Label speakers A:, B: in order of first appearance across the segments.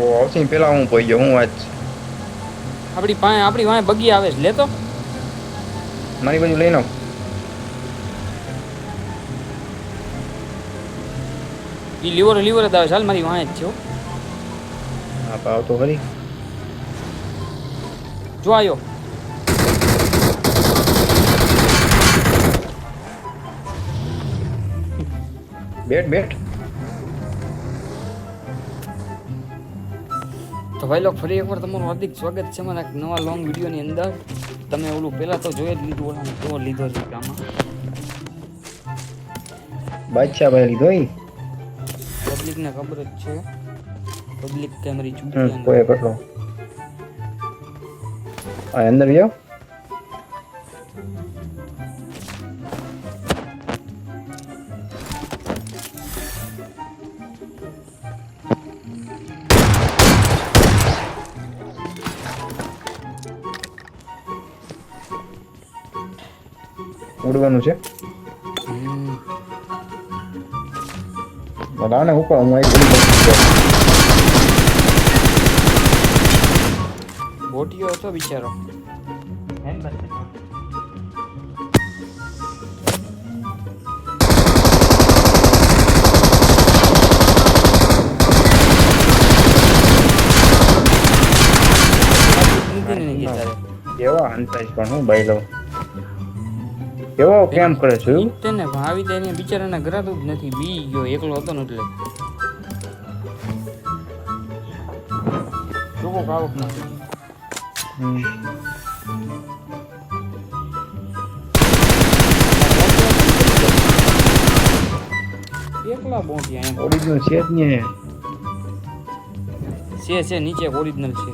A: ઓ આવશે પેલા હું પઈ ગયો હું વાત?
B: આપણી પાસે આપણી વાંહે બગી આવે છે લેતો
A: મારી બાજુ લઈને આવ
B: ઈ લીવર લીવર જ આવે ચાલ મારી વાંહે જ છે હો.
A: તો આવતો ખરી
B: જો આયો
A: બેટ બેટ
B: તો ભાઈ લોકો ફરી એકવાર તમારું હાર્દિક સ્વાગત છે મારા નવા લોંગ વિડીયોની અંદર. તમે ઓલું પહેલાં તો જોઈ જ લીધું ઓલા કેવો લીધો છે ગામમાં
A: બાદશાહ ભાઈ લીધો
B: પબ્લિકને ખબર જ છે. પબ્લિક કેમેરી ચૂકી
A: કોઈ કેટલો આ અંદર જાઓ ઉડવાનું છે. લાવ ને ઉપર હું એક
B: બોટીઓ. હતો બિચારો.
A: કેવા અંતાજ પણ હું બાઈ લઉં કેવો કેમ કરે છે
B: તેને ભાવી આવી તો એને બિચારાને ઘરાતું જ નથી. બી ગયો એકલો હતો ને એટલે. લોકો કાવક
A: નથી.
B: એકલા
A: ઓરિજિનલ છે જ ને
B: છે છે નીચે ઓરિજિનલ છે.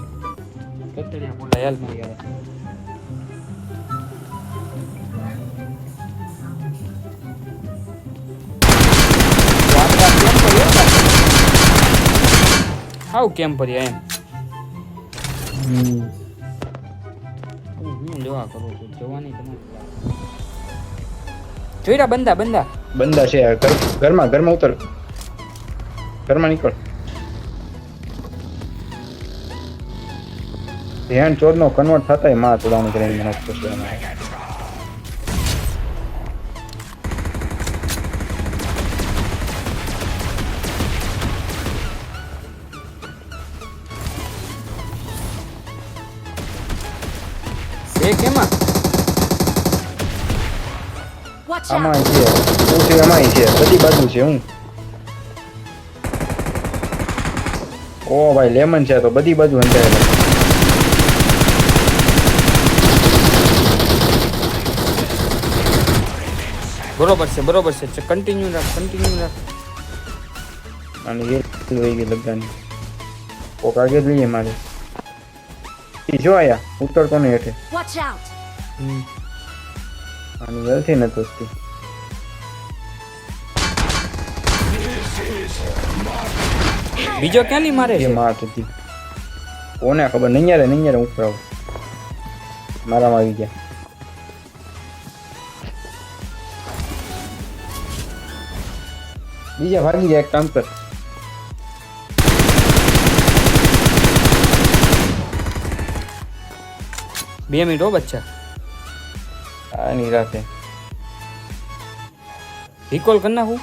B: કતડિયા બોલા મારી યાર હાવ કેમ ભર્યા એમ. હું લેવા કરું જોઈરા બંદા બંદા?
A: બંદા છે ઘરમાં ઘરમાં ઉતર. ઘરમાં નીકળ. ધ્યાન ચોર નો કન્વર્ટ થતા માં ચડાવણી કરીને મને
B: કેમાં
C: Watch
A: આમાં છે. હું છે? એમાંય છે. બધી બાજુ છે હું. ઓ ભાઈ લેમન છે તો. બધી બાજુ હંધાયેલા
B: બરોબર છે બરોબર છે. કન્ટિન્યુ રાખ કન્ટિન્યુ રાખ.
A: અને એ લઈ ગઈ લગાની કોક આગળ લઈએ મારે. ઈ જો આયા ઉતરતો નહીં હેઠે
C: વોચ
B: આઉટ
A: આની વેલથી નતો ઉતરતી.
B: બીજો ક્યાંની મારે છે?
A: માર હતી કોને ખબર? નહીં યારે નહીં યારે ઉપર આવું મારામાં આવી ગયા. બીજા ભાગી જાય એક કામ કર.
B: બે મિનિટ હો બચ્ચા.
A: આની રાતે
B: રિકોલ કરી નાખું.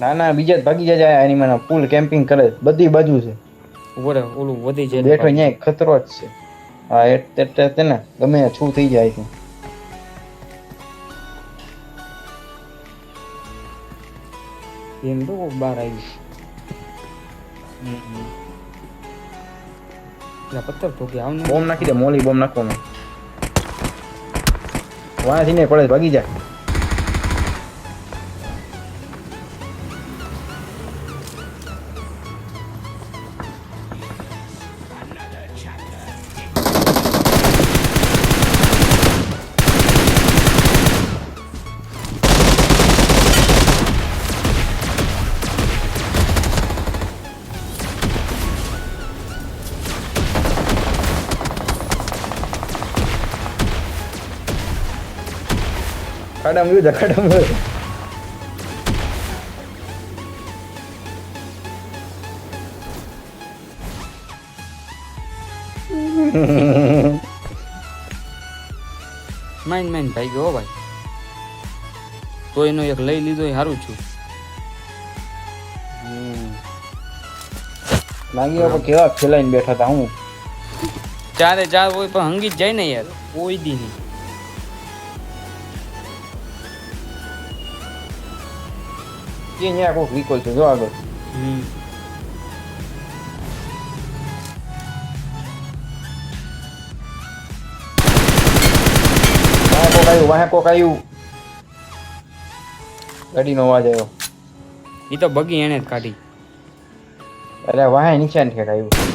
A: ના ના બીજા ભાગી જાય એની મને ફૂલ કેમ્પિંગ કરે. બધી બાજુ છે.
B: ઉપર ઓલું વધી જાય
A: બેઠો ન્યાય ખતરો જ છે. હા એટલે તેને ગમે છું થઈ જાય છે.
B: એમ તો બહાર આવી પથ્થર ઠોકી આવ
A: બોમ્બ નાખી દે મોલી બોમ્બ નાખવાનો. વાંચી ને પડે ભાગી જા. જા ખાડામાં
B: માઇન માઇન ભાઈ ગયો ભાઈ. તો એનો એક લઈ લીધો એ સારું છું
A: લાગી આપણે કેવા ફેલાઈને બેઠા હતા હું?
B: ચારે ચાર હોય પણ હંગી જ જાય ને યાર કોઈ દી નહીં.
A: કે અહીંયા કોઈક વિકોલ છે જો આગળ વાહે કોક આવ્યું વાહે કોક આવ્યું ગાડીનો અવાજ આવ્યો
B: એ તો બગી એને જ કાઢી
A: અરે વાહે નીચે ઠેક આવ્યું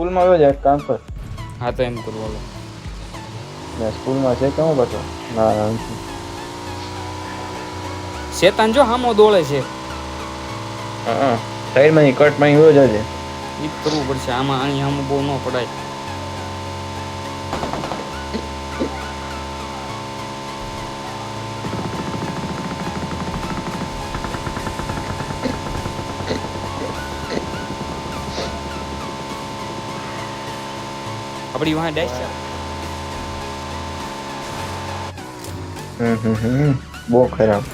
A: સ્કૂલમાં આવ્યો છે એક
B: હા તો એમ કરું બોલો
A: ને સ્કૂલમાં છે કેવું પાછો? ના ના
B: શેતાન જો હામો દોડે છે.
A: હા સાઈડમાં કટમાં આવ્યો જ છે
B: એ જ કરવું પડશે આમાં અહીં હામો બહુ ન પડાય. આપણી વાહ ડેશ છે
A: હમ બહુ ખરાબ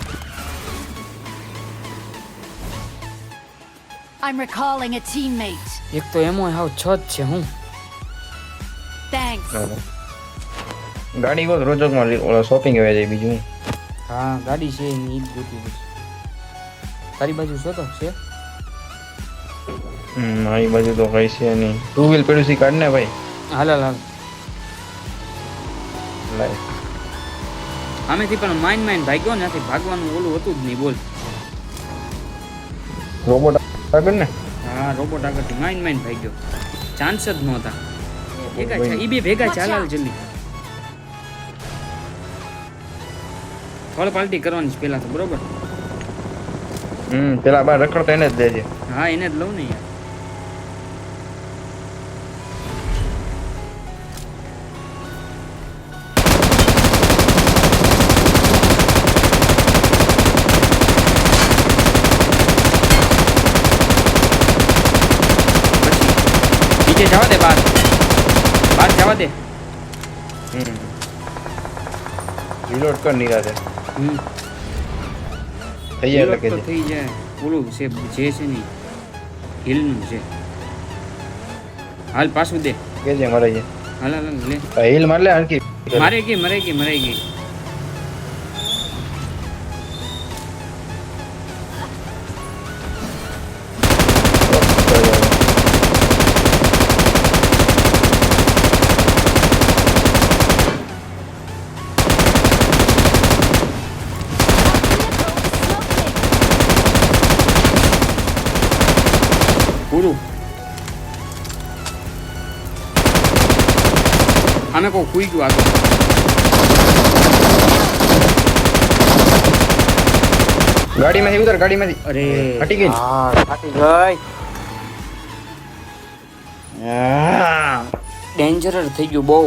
C: I'm recalling a teammate.
B: એક તો એમો હાવ છ જ છે હું
C: Thanks.
A: ગાડી કોક રોજકમાં ઓલો શોપિંગ આવે જાય બીજું
B: હા ગાડી છે એની ઈ જ ગોતવી પડશે તારી બાજુ શું તો છે
A: હમ મારી બાજુ તો કઈ છે નહીં ટુ વ્હીલ પડ્યું છે કાઢ ને ભાઈ
B: હાલ હાલ. આમેથી પણ માઇન માઇન ભાગ્યો નથી ભાગવાનું ઓલું હતું જ નહીં બોલ.
A: રોબોટ આગળ ને?
B: હા રોબોટ આગળથી માઇન માઇન ભાગ્યો. ચાન્સ જ નહોતા. ભેગા છે ઈ બે ભેગા હાલ જલ્દી. ફળ પાલટી કરવાની છે પેલા તો બરોબર?
A: હમ પેલા બાર રખડતા એને જ દેજે.
B: હા એને જ લઉં ને યાર. નીચે જવા દે બાર બાર જવા દે
A: હમ રિલોડ કર નિરાતે
B: હમ
A: થઈ જાય એટલે કે
B: તો થઈ જાય ઓલું છે જે છે ને હિલનું છે હાલ પાછું દે
A: કેજે મરે છે
B: હાલ હાલ હાલ, લે
A: આ હિલ માર લે હરકી
B: મારે ગઈ મરે ગઈ મરાઈ ગઈ પૂરું આમે કોઈ કુઈ ગયું આગળ
A: ગાડીમાંથી ઉતર ગાડીમાંથી
B: અરે
A: હટી ગઈ
B: હા ફાટી ગઈ
A: આ.
B: ડેન્જરર થઈ ગયું બહુ